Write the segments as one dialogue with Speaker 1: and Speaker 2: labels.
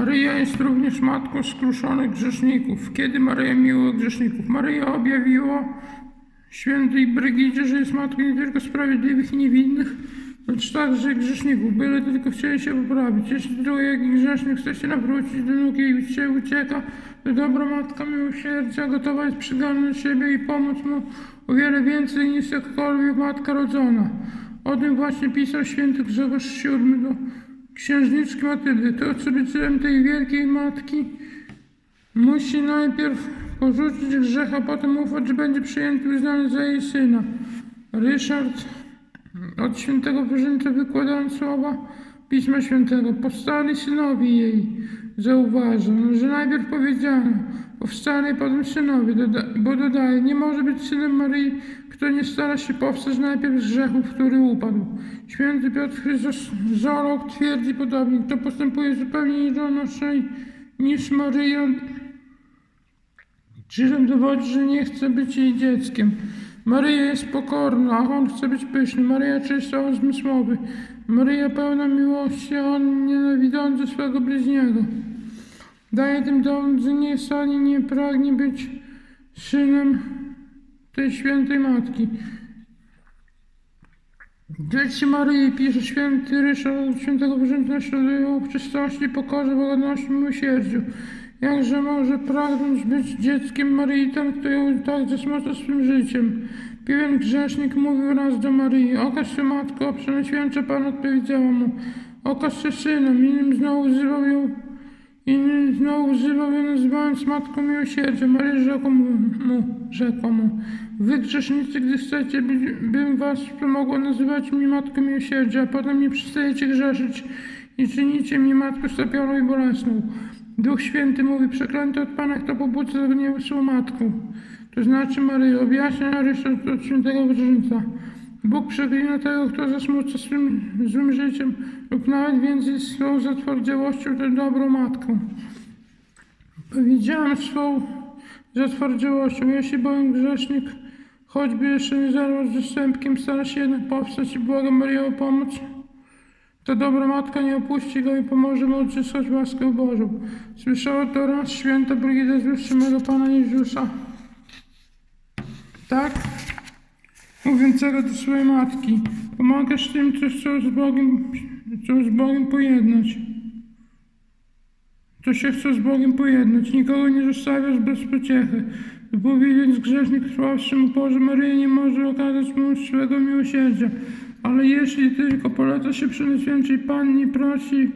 Speaker 1: Maryja jest również matką skruszonych grzeszników. Kiedy Maryja miłuje grzeszników? Maryja objawiła świętej Brygidzie, że jest matką nie tylko sprawiedliwych i niewinnych, lecz także grzeszników, byle tylko chcieli się poprawić. Jeśli drugi grzesznik chce się nawrócić do nóg i się ucieka, to dobra matka miłosierdzia gotowa jest przygarnąć siebie i pomóc mu o wiele więcej niż jakakolwiek matka rodzona. O tym właśnie pisał święty Grzegorz VII do księżniczki Matyldy. To, co celem tej wielkiej matki, musi najpierw porzucić grzech, a potem ufać, że będzie przyjęty uznany za jej syna. Ryszard od świętego Wyrzęcia wykładając słowa Pisma Świętego, powstali synowie jej. Zauważa, że najpierw powiedziano, powstali potem synowie, doda, bo dodaje, nie może być synem Maryi, kto nie stara się powstać najpierw z grzechu, który upadł. Święty Piotr Chryzolog twierdzi podobnie, kto postępuje zupełnie inaczej niż Maryja, Krzyżem dowodzi, że nie chce być jej dzieckiem. Maryja jest pokorna, a on chce być pyszny. Maryja czysta, on zmysłowy. Maryja pełna miłości, a on nienawidzący swego bliźniego. Daje tym dowód, że nie sami nie pragnie być synem tej świętej matki. Dzieci Maryi pisze święty Ryszard od świętego Wyrzęcia naśladują w czystości, pokorze, łagodności, miłosierdziu. Jakże może pragnąć być dzieckiem Maryi ten, kto ją tak zasmuca swym życiem. Pewien grzesznik mówił raz do Maryi, okaż się matko, przenajświętsza Pan odpowiedziała mu, okaż się synem, innym znowu wzywał ją, innym znowu wzywał ją nazywając matką miłosierdzia. Maryja rzekła mu, mu, wy grzesznicy, gdy chcecie, by, bym was pomogła nazywać mnie matką miłosierdzia, a potem nie przestajecie grzeszyć i czynicie mnie matką stopioną i bolesną. Duch Święty mówi, przeklęty od Pana, kto pobudza gniewu swą matką. To znaczy Maryja objaśnia Ryszard od świętego Wrzyńca. Bóg przeklina tego, kto zasmuca swym złym życiem lub nawet więcej swą zatwardziałością tę dobrą matką. Powiedziałem swą zatwardziałością, jeśli bowiem grzesznik, choćby jeszcze nie zerwał z zastępkiem, stara się jednak powstać i błaga Maryję o pomoc, to dobra matka nie opuści go i pomoże mu odzyskać łaskę Bożą. Słyszała to raz święta Brygida z wyższego Pana Jezusa. Tak? Mówiącego do swojej matki. Pomagasz tym, co chcą z Bogiem, chcą z Bogiem pojednać. Co się chce z Bogiem pojednać. Nikogo nie zostawiasz bez pociechy. Dopóki więc grzesznik w swym uporze, Maryja nie może okazać mu swego miłosierdzia. Ale jeśli tylko poleca się przy Najświętszej Pannie, prosi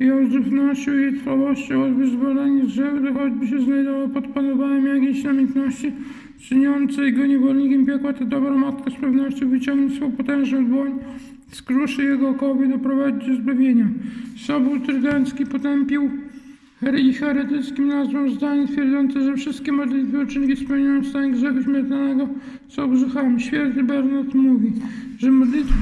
Speaker 1: ją z ufnością i trwałością o wyzwolenie z grzechu, to choćby się znajdował pod panowaniem jakiejś namiętności, czyniącej go niewolnikiem piekła, to dobra matka z pewnością wyciągnie swą potężną dłoń, skruszy jego okoły i doprowadzi do zbawienia. Sobór Trydencki potępił i heretyckim nazwą zdań twierdzące, że wszystkie modlitwy uczynki spełniają stan grzechu śmiertelnego są grzechami. Święty Bernard mówi, że modlitwy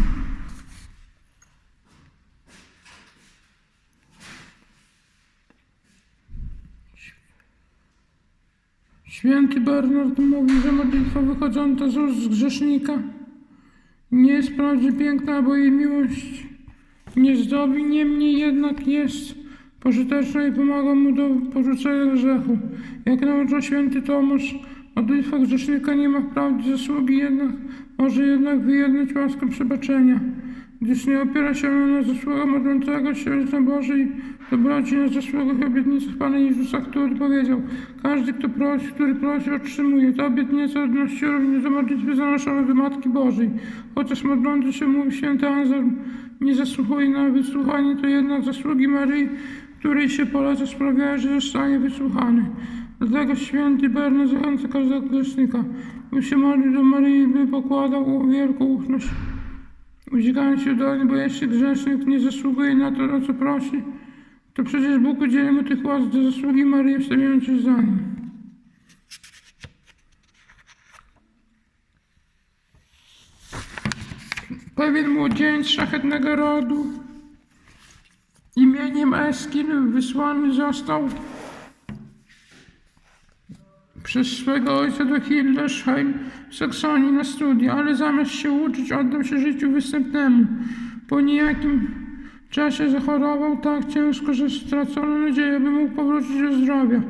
Speaker 1: Święty Bernard mówi, że modlitwa wychodząca z ust grzesznika nie jest wprawdzie piękna, bo jej miłość nie zdobi, niemniej jednak jest pożyteczna i pomaga mu do porzucenia grzechu. Jak naucza święty Tomasz, modlitwa grzesznika nie ma wprawdzie zasługi, jednak może jednak wyjednać łaskę przebaczenia, gdyż nie opiera się na zasługach modlącego się na Bożej dobroci, na zasługach obietnicach Pana Jezusa, który powiedział, każdy, kto prosi, który prosi, otrzymuje. Ta obietnica odnosi się również do modlitwy zanoszone do Matki Bożej. Chociaż modlący się, mówi święty Anselm, nie zasłuchuje na wysłuchanie, to jednak zasługi Maryi, której się poleca, sprawiają, że zostanie wysłuchany. Dlatego święty Bernard zachęca każdego grzesznika, by się modlił do Maryi, by pokładał wielką ufność uciekając niej, bo jeśli grzesznik nie zasługuje na to, o co prosi, to przecież Bóg udzieli mu tych łask do zasługi Maryi, wstawiając się za nim. Pewien młodzieniec szlachetnego rodu imieniem Eskil wysłany został przez swego ojca do Hildesheim w Saksonii na studia, ale zamiast się uczyć, oddał się życiu występnemu. Po niejakim czasie zachorował tak ciężko, że stracono nadzieję, by mógł powrócić do zdrowia.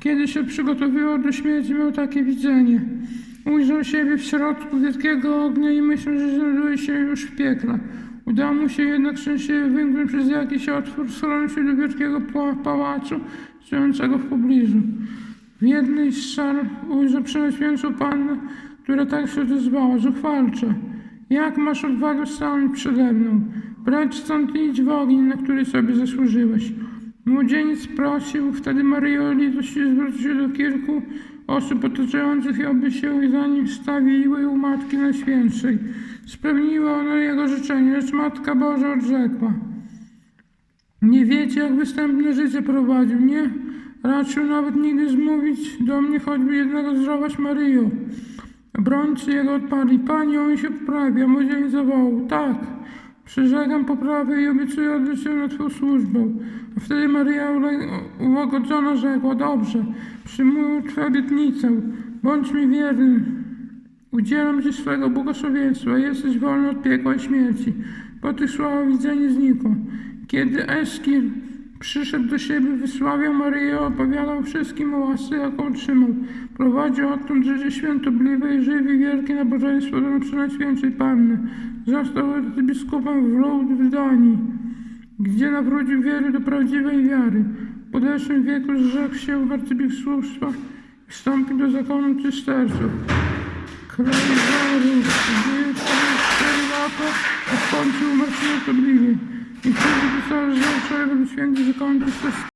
Speaker 1: Kiedy się przygotowywał do śmierci, miał takie widzenie. Ujrzał siebie w środku wielkiego ognia i myślał, że znajduje się już w piekle. Udało mu się jednak szczęśliwie wymknąć przez jakiś otwór, schronął się do wielkiego pa- pałacu stojącego w pobliżu. W jednej z sal ujrzał przeświętą pannę, która tak się odezwała, zuchwalcze. Jak masz odwagę stanąć przede mną? Brać stąd i idź w ogień, na który sobie zasłużyłeś. Młodzieniec prosił, wtedy Maryja o litość zwrócił się do kilku osób otaczających ją, by się za nim stawiły u Matki Najświętszej. Spełniła ona jego życzenie, lecz Matka Boża odrzekła. Nie wiecie, jak występne życie prowadził, nie? Raczył nawet nigdy zmówić do mnie choćby jednego zdrowaś Maryjo. Obrońcy jego odparli, Panie, on się poprawia. Młodzieniec zawołał, tak, przyrzekam poprawę i obiecuję się na Twą służbę. A wtedy Maryja ułagodzona rzekła, dobrze, przyjmuję Twoją obietnicę, bądź mi wierny. Udzielam Ci swego błogosławieństwa, jesteś wolny od piekła i śmierci. Po tych słowach widzenie znikło. Kiedy Eskil przyszedł do siebie, wysławiał Maryję, opowiadał wszystkim o łasce, jaką otrzymał. Prowadził odtąd życie świętobliwe i żywi wielkie nabożeństwo do Najświętszej Panny. Został biskupem w Lourdes w Danii, gdzie nawrócił wielu do prawdziwej wiary. W podeszłym wieku zrzekł się arcybiskupstwa i wstąpił do zakonu cysterców. Krajwarów, żyje 44 lata, a w końcu umarł śmiertobliwie. I wtedy pisał, że trzeba święty zakończyć też